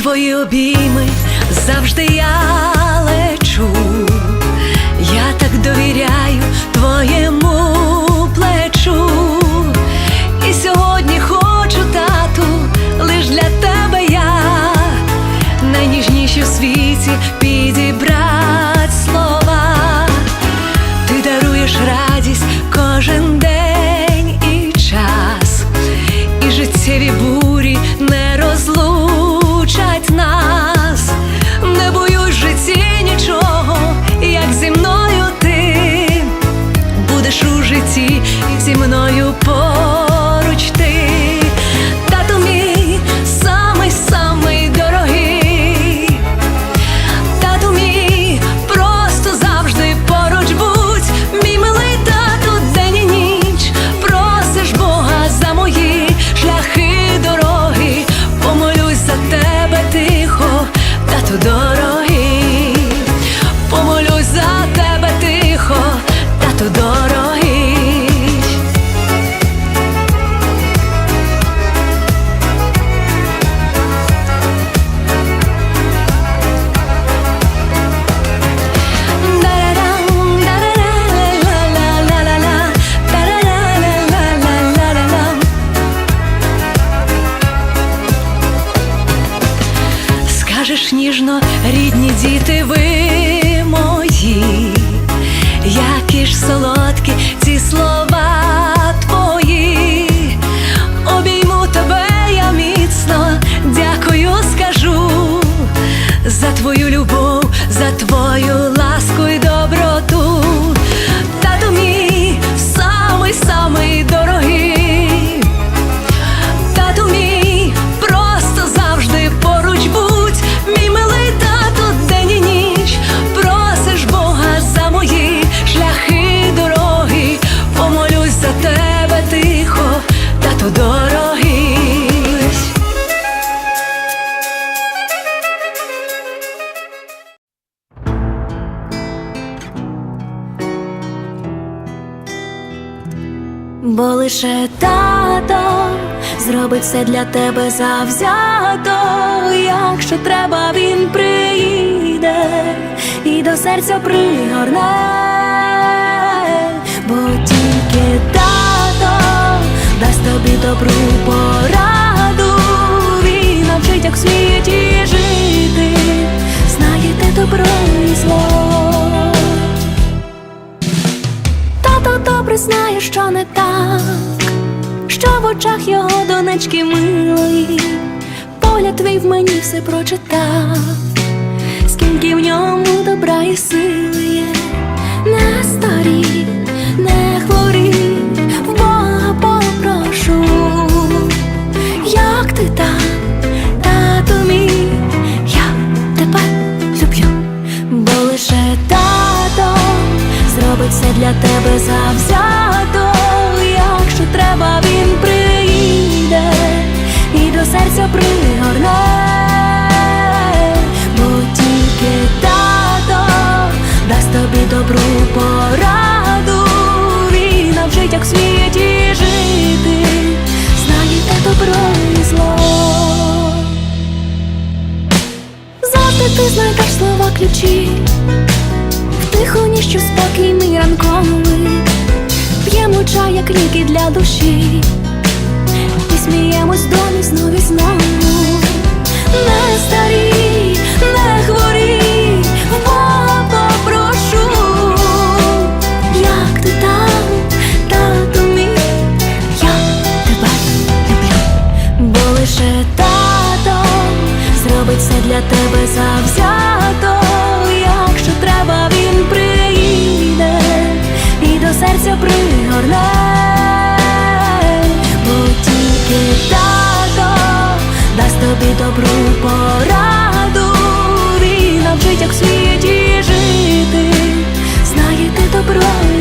твої обійми завжди я лечу. Я так довіряю твоєму будеш у житті зі мною поруч ти. Бо лише тато зробить все для тебе завзято, якщо треба, він приїде і до серця пригорне, бо тільки тато дасть тобі добру пораду, добре знає, що не так, що в очах його донечки милої, погляд твій в мені все прочитав, скільки в ньому добра і сили є, не старій, не хворій, в Бога попрошу, як ти там, все для тебе завзято, якщо треба, він приїде і до серця пригорне, бо тільки тато дасть тобі добру пораду, він навчить, як в світі жити, знаєте добро і зло. Завжди ти знайдеш слова ключі що спокій мій ранковий. П'ємо чай, як ліки для душі. І сміємось домі знову і знову тобі добру пораду, він навчить, як в світі жити, знаєте добро